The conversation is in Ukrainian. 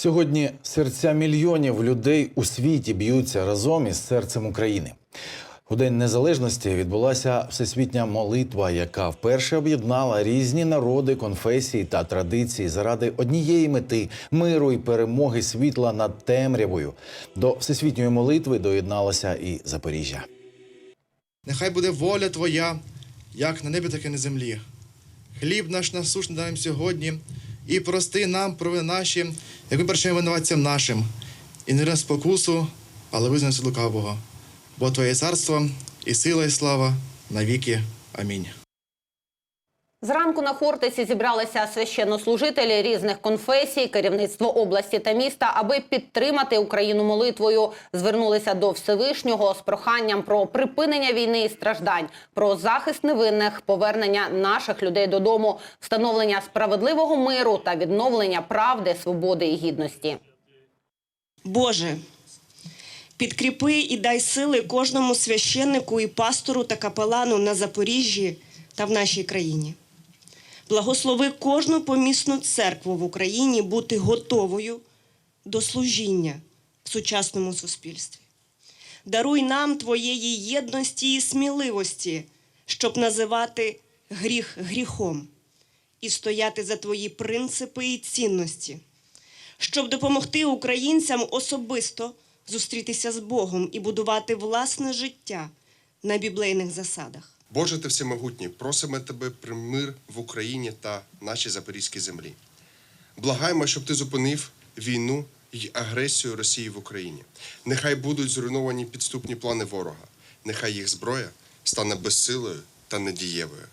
Сьогодні серця мільйонів людей у світі б'ються разом із серцем України. У День Незалежності відбулася всесвітня молитва, яка вперше об'єднала різні народи, конфесії та традиції заради однієї мети миру і перемоги світла над темрявою. До всесвітньої молитви доєдналося і Запоріжжя. Нехай буде воля Твоя, як на небі, так і на землі. Хліб наш насушний дай нам сьогодні, і прости нам провини наші, як ми прощаємо винуватцям нашим, і не спокусу, але визнався лукавого. Бо Твоє царство і сила, і слава навіки. Амінь. Зранку на Хортиці зібралися священнослужителі різних конфесій, керівництво області та міста, аби підтримати Україну молитвою. Звернулися до Всевишнього з проханням про припинення війни і страждань, про захист невинних, повернення наших людей додому, встановлення справедливого миру та відновлення правди, свободи і гідності. Боже, підкріпи і дай сили кожному священнику і пастору та капелану на Запоріжжі та в нашій країні. Благослови кожну помісну церкву в Україні бути готовою до служіння в сучасному суспільстві. Даруй нам твоєї єдності і сміливості, щоб називати гріх гріхом і стояти за твої принципи і цінності щоб допомогти українцям особисто зустрітися з Богом і будувати власне життя на біблейних засадах. Боже ти всемогутній, просимо тебе про мир в Україні та нашій запорізькій землі. Благаємо, щоб ти зупинив війну і агресію Росії в Україні. Нехай будуть зруйновані підступні плани ворога. Нехай їх зброя стане безсилою та недієвою.